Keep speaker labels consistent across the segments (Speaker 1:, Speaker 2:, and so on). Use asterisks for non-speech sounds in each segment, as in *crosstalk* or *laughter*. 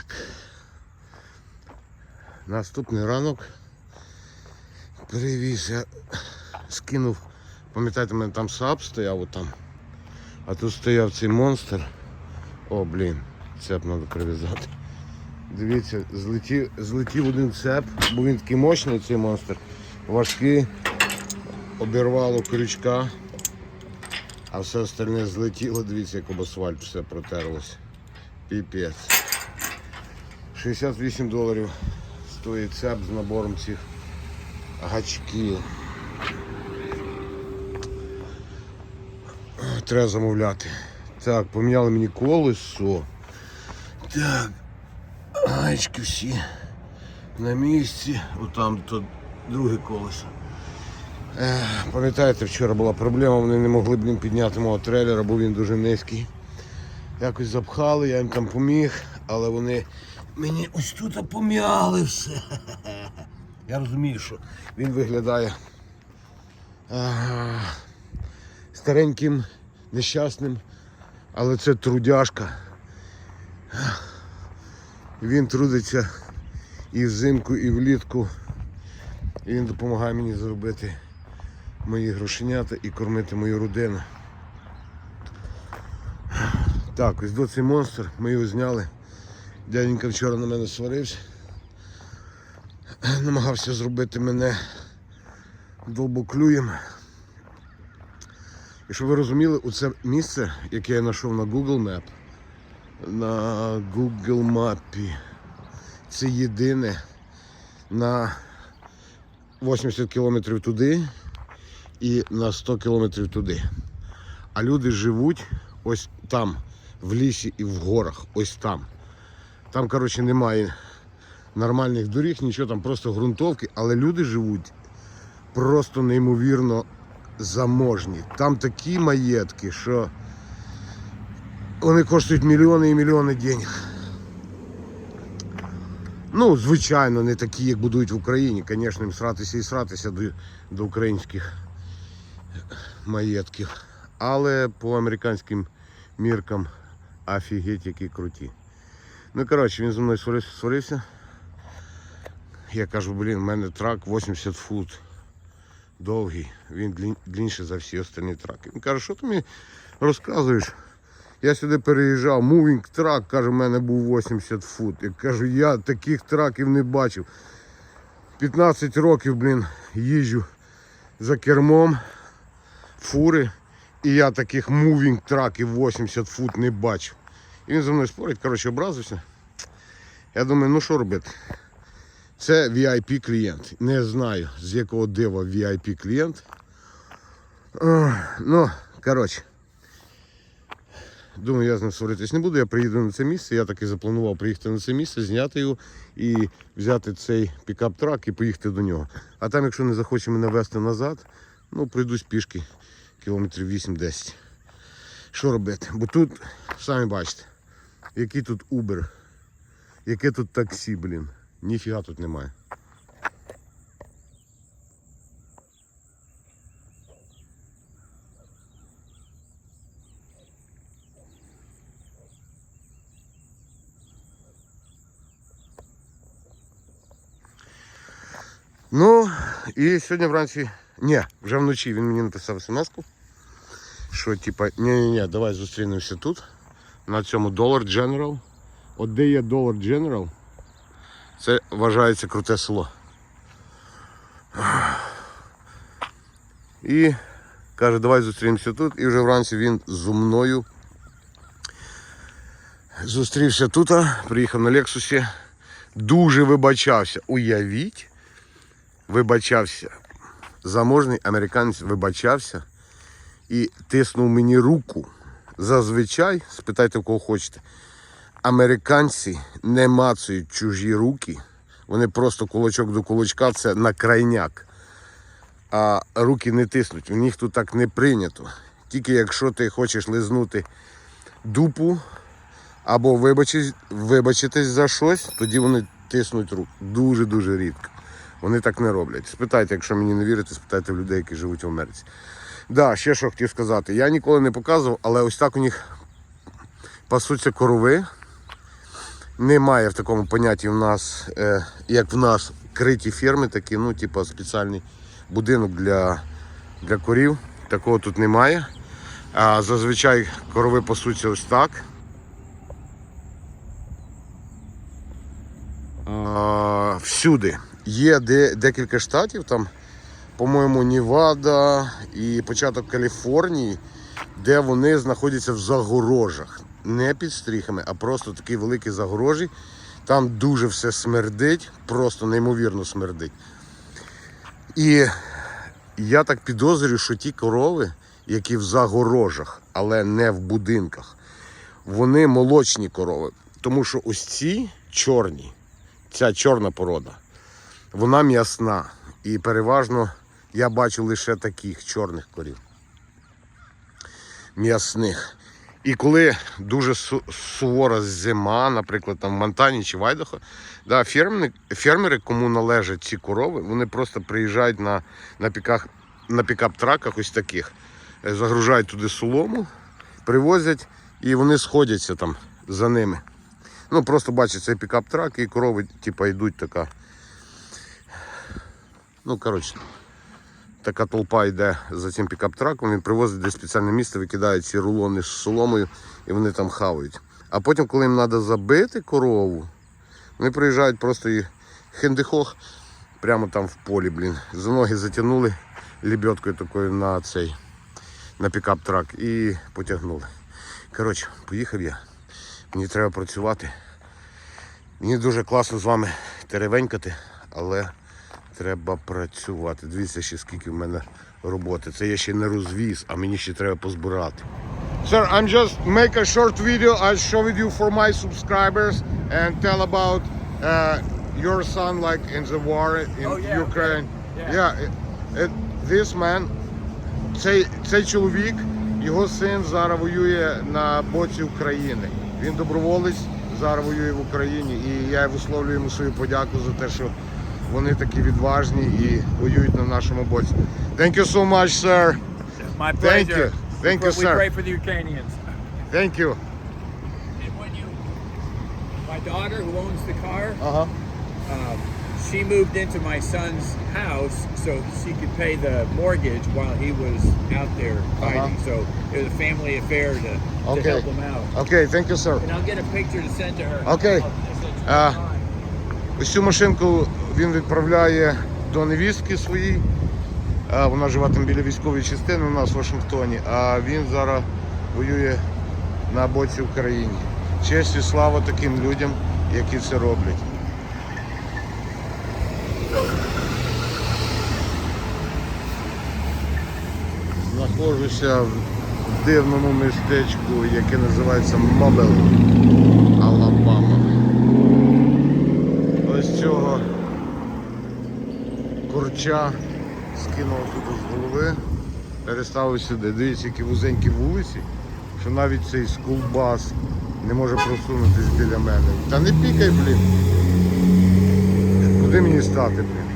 Speaker 1: Так. Наступний ранок. Привіз, я скинув, пам'ятаєте, у мене там сап стояв отам. А тут стояв цей монстр. О, блін, цеп треба прив'язати. Дивіться, злетів, злетів один цеп, бо він такий мощний цей монстр. Важкий, обірвало крючка, а все остальне злетіло, дивіться, як об асфальт все протерлося. Піпець. 68 доларів стоїть цеп з набором цих гачків. Треба замовляти. Так, поміняли мені колесо. Так, гачки всі на місці. Отам то друге колесо. Ех, Пам'ятаєте, вчора була проблема, вони не могли блін, підняти мого трейлера, бо він дуже низький. Якось запхали, я їм там поміг, але вони мені ось тут пом'яли все. Я розумію, що він виглядає стареньким, нещасним, але це трудяшка. Він трудиться і взимку, і влітку. І він допомагає мені заробити мої грошенята і кормити мою родину. Так, ось до цей монстр, ми його зняли. Дяденька вчора на мене сварився. Намагався зробити мене долбоклюєм. І щоб ви розуміли, оце місце, яке я знайшов на Google Map, на Google мапі, це єдине на 80 кілометрів туди і на 100 кілометрів туди. А люди живуть ось там, в лісі і в горах, ось там. Там, коротше, немає нормальних доріг, нічого, там просто ґрунтовки, але люди живуть просто неймовірно заможні. Там такі маєтки, що вони коштують мільйони і мільйони денег. Ну, звичайно, не такі, як будують в Україні. Звісно, їм сратися і сратися до, до українських маєтків. Але по американським міркам офігеть які круті. Ну, коротше, він зі мною сварився, сварився. Я кажу, блін, в мене трак 80 фут довгий, він длінший за всі остальні траки. Він каже, що ти мені розказуєш? Я сюди переїжджав, мувінг трак, каже, в мене був 80 фут. Я кажу, я таких траків не бачив. 15 років, блін, їжджу за кермом фури, і я таких мувінг траків 80 фут не бачив. І він за мною спорить, коротше, образився. Я думаю, ну що робити? Це VIP клієнт. Не знаю, з якого дива VIP клієнт. Ну, коротше. Думаю, я з ним сваритись не буду. Я приїду на це місце. Я таки запланував приїхати на це місце, зняти його і взяти цей пікап-трак і поїхати до нього. А там, якщо не захоче мене везти назад, ну пройдусь пішки кілометрів 8-10. Що робити? Бо тут, самі бачите, який тут Uber, яке тут таксі, блін. Ніфіга тут немає. Ну, і сьогодні вранці, ні, вже вночі він мені написав смс-ку, що типа, ні-ні-ні, давай зустрінемося тут, на цьому Dollar General. От де є Dollar General, це вважається круте село. І каже, давай зустрінемося тут. І вже вранці він зі мною зустрівся тут, приїхав на Лексусі. Дуже вибачався. Уявіть, вибачався. Заможний американець вибачався і тиснув мені руку. Зазвичай, спитайте в кого хочете, американці не мацають чужі руки. Вони просто кулачок до кулачка це на крайняк. А руки не тиснуть. У них тут так не прийнято. Тільки якщо ти хочеш лизнути дупу або вибачись, вибачитись за щось, тоді вони тиснуть руку. Дуже-дуже рідко. Вони так не роблять. Спитайте, якщо мені не вірите, спитайте в людей, які живуть в Америці. Да, ще що хотів сказати. Я ніколи не показував, але ось так у них пасуться корови. Немає в такому понятті в нас, е, як в нас, криті ферми, такі, ну, типу, спеціальний будинок для, для корів. Такого тут немає. А зазвичай корови пасуться ось так. А, всюди. Є де, декілька штатів, там, по-моєму, Нівада і початок Каліфорнії, де вони знаходяться в загорожах. Не під стріхами, а просто такі великі загорожі. Там дуже все смердить, просто неймовірно смердить. І я так підозрюю, що ті корови, які в загорожах, але не в будинках, вони молочні корови. Тому що ось ці чорні, ця чорна порода, вона м'ясна. І переважно я бачу лише таких чорних корів. М'ясних. І коли дуже су- сувора зима, наприклад, там в Монтані чи в Айдахо, да, фермери, фермери, кому належать ці корови, вони просто приїжджають на, на, піках, на пікап-траках ось таких, е, загружають туди солому, привозять і вони сходяться там за ними. Ну, просто бачать цей пікап-трак і корови, типа, йдуть така. Ну, коротше, така толпа йде за цим пікап-траком, він привозить десь спеціальне місце, викидає ці рулони з соломою і вони там хавають. А потім, коли їм треба забити корову, вони приїжджають просто і хендихох прямо там в полі, блін. За ноги затягнули лебедкою такою на цей на пікап-трак і потягнули. Коротше, поїхав я. Мені треба працювати. Мені дуже класно з вами теревенькати, але треба працювати. Дивіться ще скільки в мене роботи. Це я ще не розвіз, а мені ще треба позбирати. Sir, I'm just make a short video. I'll show it you for my subscribers and tell about uh, your son like in the war in
Speaker 2: Oh, yeah,
Speaker 1: Ukraine.
Speaker 2: okay.
Speaker 1: Yeah, it, it, this man, цей, цей чоловік, його син зараз воює на боці України. Він доброволець, зараз воює в Україні, і я висловлюю йому свою подяку за те, що вони такі відважні і воюють на нашому боці. Thank you so much, sir.
Speaker 2: My
Speaker 1: Thank
Speaker 2: pleasure.
Speaker 1: you. Thank
Speaker 2: we,
Speaker 1: you,
Speaker 2: we
Speaker 1: sir.
Speaker 2: pray for the Ukrainians.
Speaker 1: Thank you.
Speaker 2: And when you, my daughter who owns the car,
Speaker 1: Ага.
Speaker 2: um, she moved into my son's house so she could pay the mortgage while he was out there fighting. So it was a family affair to, to
Speaker 1: Okay.
Speaker 2: help him out.
Speaker 1: Окей, thank you, sir.
Speaker 2: And I'll get a picture to send to her.
Speaker 1: Okay.
Speaker 2: I'll- I'll send you
Speaker 1: Uh,
Speaker 2: mine.
Speaker 1: Ось цю машинку він відправляє до невістки своїй. Вона живе там біля військової частини у нас в Вашингтоні, а він зараз воює на боці України. Честь і слава таким людям, які це роблять. Знаходжуся в дивному містечку, яке називається Мобел, Алабама. Ось цього курча скинув туди з голови, переставив сюди. Дивіться, які вузенькі вулиці, що навіть цей скулбас не може просунутись біля мене. Та не пікай, блін. Куди мені стати, блін?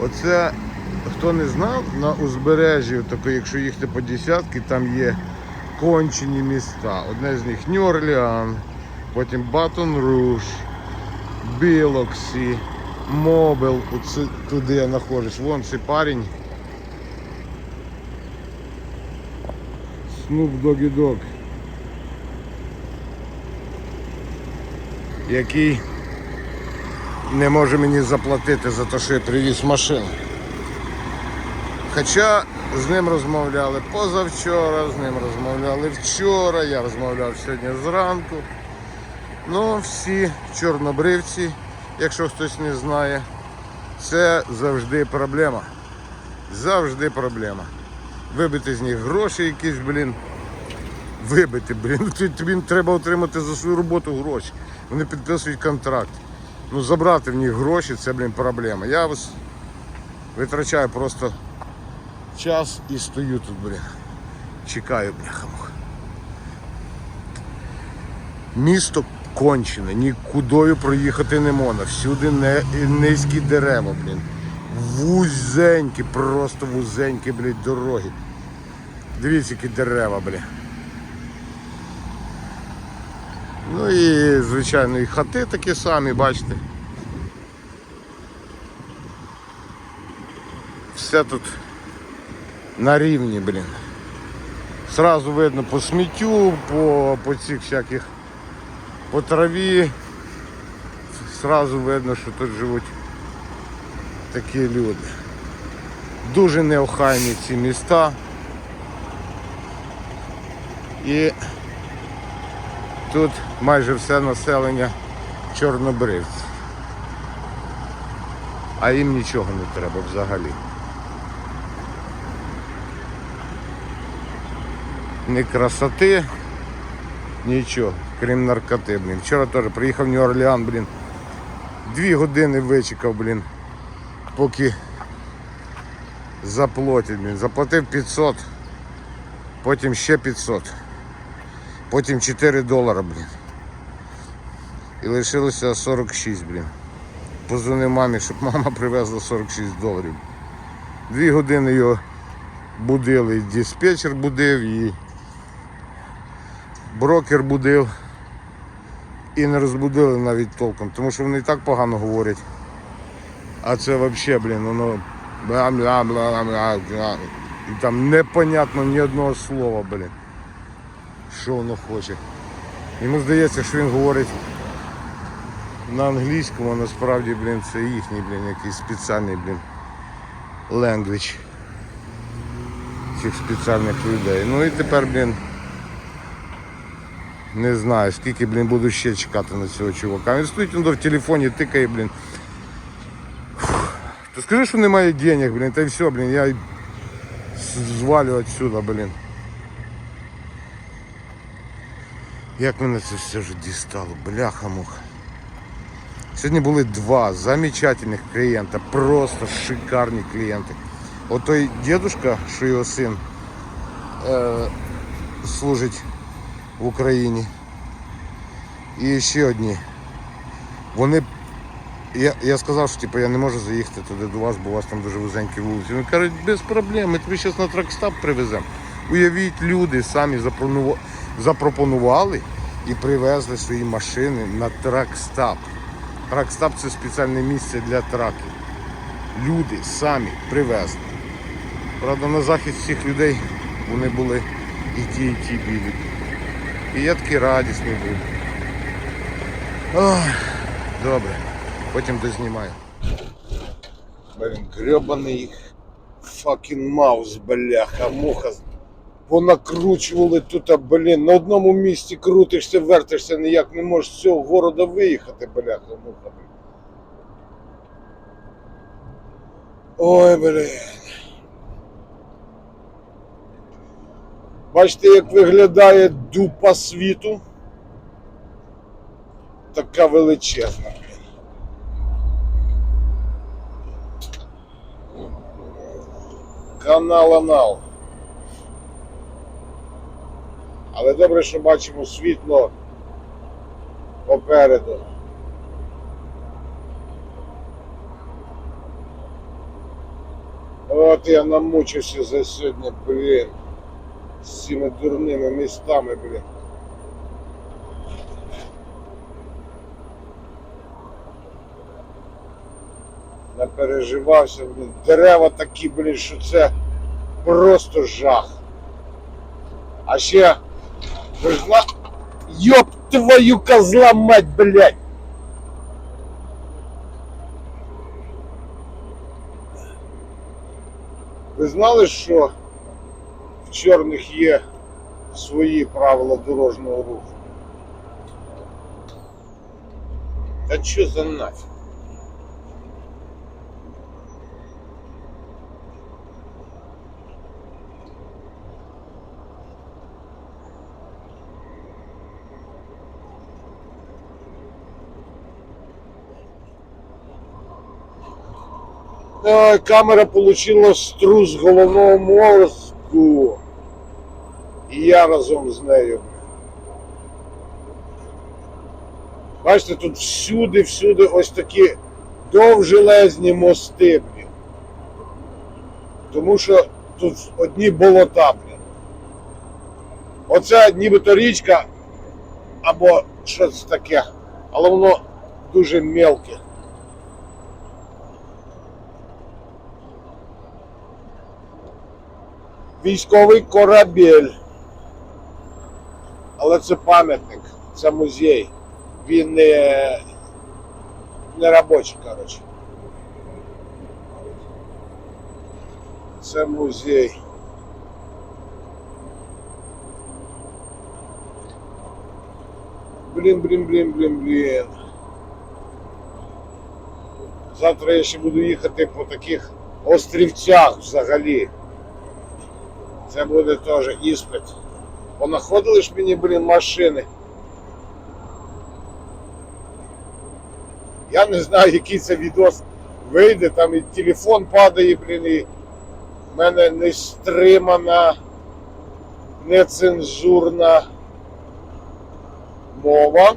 Speaker 1: Оце, хто не знав, на узбережжі, тако, якщо їхати по десятки, там є кончені міста. Одне з них Нью-Орлеан, потім Батон Руш. Білоксі, Мобил, туди я знаходжусь. Вон цей парень. Snoop Doggy Dogg. Який не може мені заплатити за те, що я привіз машину. Хоча з ним розмовляли позавчора, з ним розмовляли вчора, я розмовляв сьогодні зранку. Ну, всі чорнобривці, якщо хтось не знає, це завжди проблема. Завжди проблема. Вибити з них гроші якісь, блін. Вибити, блін. *laughs* Тобі- треба отримати за свою роботу гроші. Вони підписують контракт. Ну, забрати в них гроші це, блін, проблема. Я ось витрачаю просто час і стою тут, блін. Чекаю, бляха-муха. Місто кончене, нікудою проїхати не можна. Всюди не, низькі дерева, блін. Вузенькі, просто вузенькі, блін, дороги. Дивіться, які дерева, блін. Ну і, звичайно, і хати такі самі, бачите. Все тут на рівні, блін. Сразу видно по сміттю, по, по цих всяких, по траві. Сразу видно, що тут живуть такі люди. Дуже неохайні ці міста. І тут майже все населення чорнобривці. А їм нічого не треба взагалі. Ні красоти, нічого, крім наркоти, блін. Вчора теж приїхав в Нью-Орлеан, блін. Дві години вичекав, блін, поки заплатять, блін. Заплатив 500, потім ще 500, потім 4 долара, блін. І лишилося 46, блін. Позвонив мамі, щоб мама привезла 46 доларів. Дві години його будили, диспетчер будив, і брокер будив. І не розбудили навіть толком, тому що вони і так погано говорять. А це взагалі, блін, воно бла-бла-бла-бла-бла. І там непонятно ні одного слова, блін. Що воно хоче. Йому здається, що він говорить на англійському, а насправді, блін, це їхній, блін, якийсь спеціальний, блін, language цих спеціальних людей. Ну і тепер, блін, не знаю, скільки, блін, буду ще чекати на цього чувака. Він стоїть в телефоні, тикає, блін. Фух. То скажи, що немає денег, блін, та й все, блін, я звалю отсюда, блін. Як мене це все вже дістало, бляха-муха. Сьогодні були два замечательних клієнта, просто шикарні клієнти. От той дедушка, що його син е, служить в Україні. І ще одні. Вони. Я, я сказав, що типу, я не можу заїхати туди до вас, бо у вас там дуже вузенькі вулиці. Вони кажуть, без проблем, ми тобі зараз на тракстап привеземо. Уявіть, люди самі запропонували і привезли свої машини на тракстап. Тракстап це спеціальне місце для траків. Люди самі привезли. Правда, на захист всіх людей вони були і ті, і ті білі. І я такий радісний був. Ох, добре, потім дознімаю. Блін, гребаний факін маус, бляха, муха. Понакручували тут, блін, на одному місці крутишся, вертишся, ніяк не можеш з цього города виїхати, бляха, муха. Ой, блін. Бачите, як виглядає дупа світу. Така величезна. Канал Анал. Але добре, що бачимо світло попереду. От я намучився за сьогодні, блін з цими дурними містами, блін. Напереживався, блін. Дерева такі, блін, що це просто жах. А ще ви зна... Йоп твою козла мать, блядь! Ви знали, що чорних є свої правила дорожнього руху. Та що за нафіг? Камера получила струс головного мозку. І я разом з нею. Бачите, тут всюди, всюди ось такі довжелезні мости, блін. Тому що тут одні болота, блін. Оце нібито річка або що це таке, але воно дуже мелке. Військовий корабель. Але це пам'ятник, це музей. Він не, не робочий, коротше. Це музей. Блін, блін, блін, блін, блін. Завтра я ще буду їхати по таких острівцях взагалі. Це буде теж іспит. Понаходили ж мені, блін, машини. Я не знаю, який це відос вийде, там і телефон падає, блін, і в мене не стримана, нецензурна мова.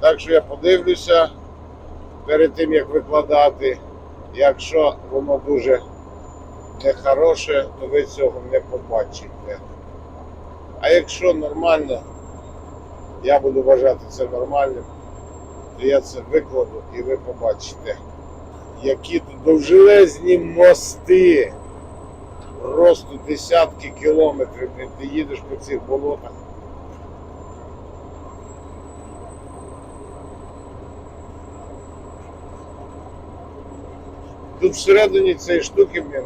Speaker 1: Так що я подивлюся перед тим, як викладати. Якщо воно дуже нехороше, то ви цього не побачите. А якщо нормально, я буду вважати це нормальним, то я це викладу і ви побачите, які тут довжелезні мости. Просто десятки кілометрів, блін, ти їдеш по цих болотах. Тут всередині цієї штуки, блін,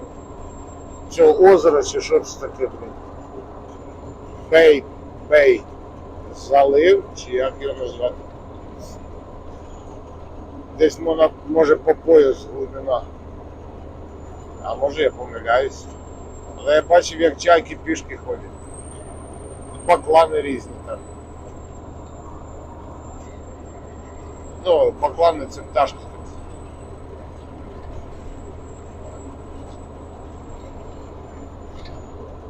Speaker 1: цього озера чи що це таке, блін. Бей, бей, залив, чи як його назвати. Десь вона може по пояс глибина. А може я помиляюсь. Але я бачив, як чайки пішки ходять. Баклани різні там. Ну, баклани це пташки.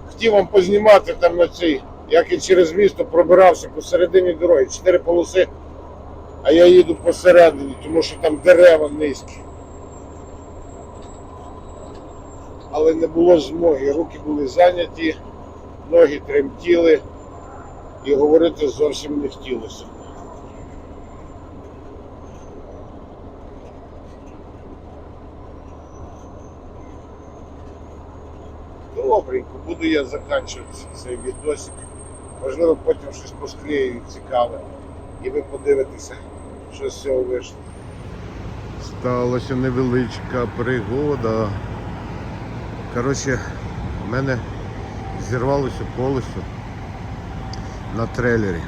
Speaker 1: Хотів вам познімати там на цій, як я через місто пробирався посередині дороги. Чотири полоси, а я їду посередині, тому що там дерева низькі. Але не було змоги. Руки були зайняті, ноги тремтіли і говорити зовсім не хотілося. Добренько, буду я закінчувати цей відосик. Можливо, потім щось посклею цікаве. І ви подивитеся, що з цього вийшло. Сталася невеличка пригода. Коротше, в мене зірвалося колесо на трейлері.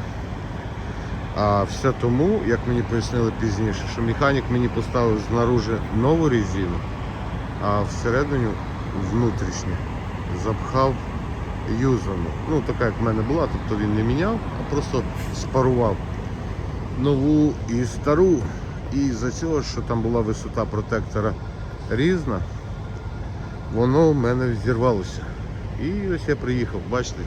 Speaker 1: А все тому, як мені пояснили пізніше, що механік мені поставив знаружи нову резину, а всередині внутрішню запхав юзану. Ну, така як в мене була, тобто він не міняв, а просто спарував нову і стару. І за цього, що там була висота протектора різна, воно в мене зірвалося. І ось я приїхав, бачите.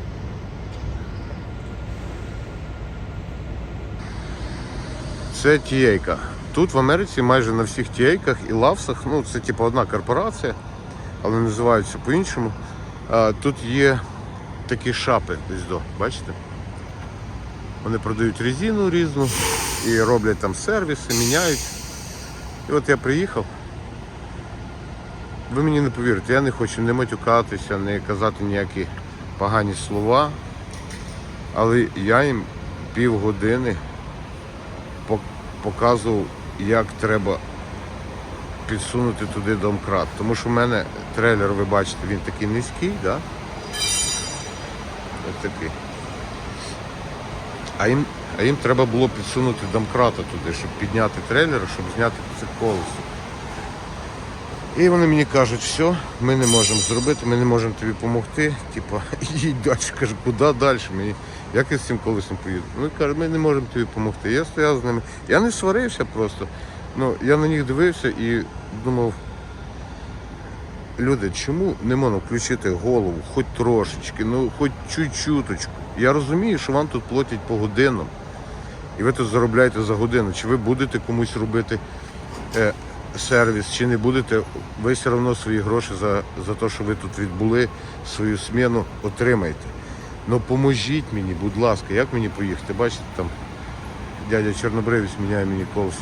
Speaker 1: Це тієйка. Тут в Америці майже на всіх тієйках і лавсах, ну це типу одна корпорація, але називаються по-іншому. Тут є такі шапи десь до, бачите? Вони продають резину різну і роблять там сервіси, міняють. І от я приїхав. Ви мені не повірите, я не хочу не матюкатися, не казати ніякі погані слова. Але я їм півгодини показував, як треба підсунути туди домкрат. Тому що в мене трейлер, ви бачите, він такий низький, да? Ось такий. А їм, а їм треба було підсунути домкрата туди, щоб підняти трейлер, щоб зняти це колесо. І вони мені кажуть, все, ми не можемо зробити, ми не можемо тобі допомогти. Типа, *laughs* їдь далі. Кажу, куди далі? Мені, як я з цим колесом поїду? Ну кажуть, ми не можемо тобі допомогти. Я стояв з ними. Я не сварився просто. Ну, я на них дивився і думав, люди, чому не можна включити голову, хоч трошечки, ну хоч чуть-чуточку. Я розумію, що вам тут платять по годинам. І ви тут заробляєте за годину. Чи ви будете комусь робити е, сервіс, чи не будете, ви все одно свої гроші за, за те, що ви тут відбули свою сміну, отримаєте. Ну поможіть мені, будь ласка, як мені поїхати? Бачите, там дядя Чорнобривець міняє мені колесо.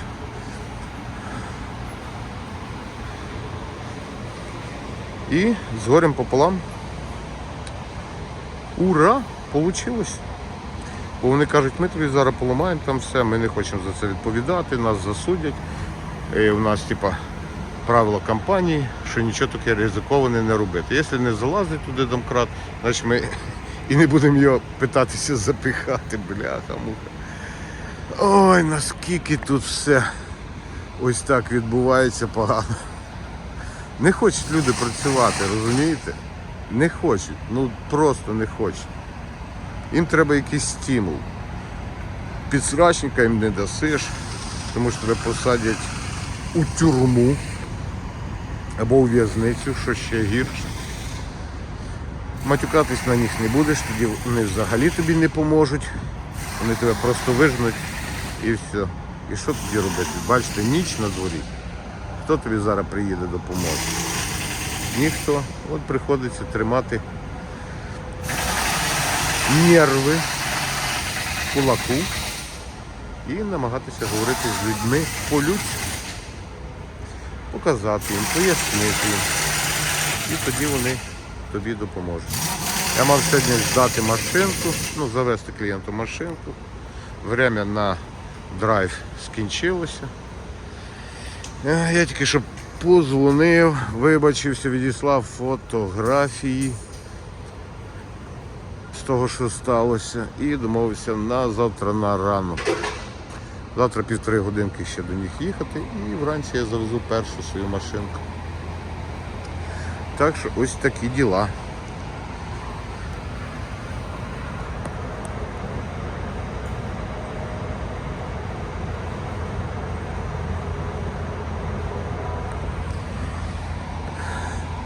Speaker 1: І з горем пополам. Ура! Получилось! Бо вони кажуть, ми тобі зараз поламаємо там все, ми не хочемо за це відповідати, нас засудять. І у нас, типа, правило компанії, що нічого таке ризиковане не робити. Якщо не залазить туди домкрат, значить ми *laughs* і не будемо його питатися запихати, бляха, муха. Ой, наскільки тут все ось так відбувається погано. Не хочуть люди працювати, розумієте? Не хочуть, ну просто не хочуть. Їм треба якийсь стимул. Підсрачника їм не дасиш, тому що тебе посадять у тюрму або у в'язницю, що ще гірше. Матюкатись на них не будеш, тоді вони взагалі тобі не поможуть. Вони тебе просто вижнуть і все. І що тоді робити? Бачите, ніч на дворі. Хто тобі зараз приїде допоможе? Ніхто. От приходиться тримати нерви в кулаку і намагатися говорити з людьми по-людськи, показати їм, пояснити їм. І тоді вони тобі допоможуть. Я мав сьогодні здати машинку, ну, завести клієнту машинку. Время на драйв скінчилося. Е, Я тільки що позвонив, вибачився, відіслав фотографії з того, що сталося, і домовився на завтра на ранок. Завтра півтори годинки ще до них їхати і вранці я завезу першу свою машинку. Так що ось такі діла.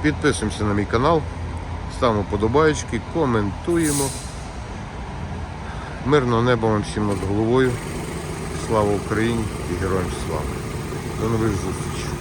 Speaker 1: Підписуємося на мій канал, ставимо подобаєчки, коментуємо. Мирного неба вам всім над головою. Слава Україні і героям слава. До нових зустрічей.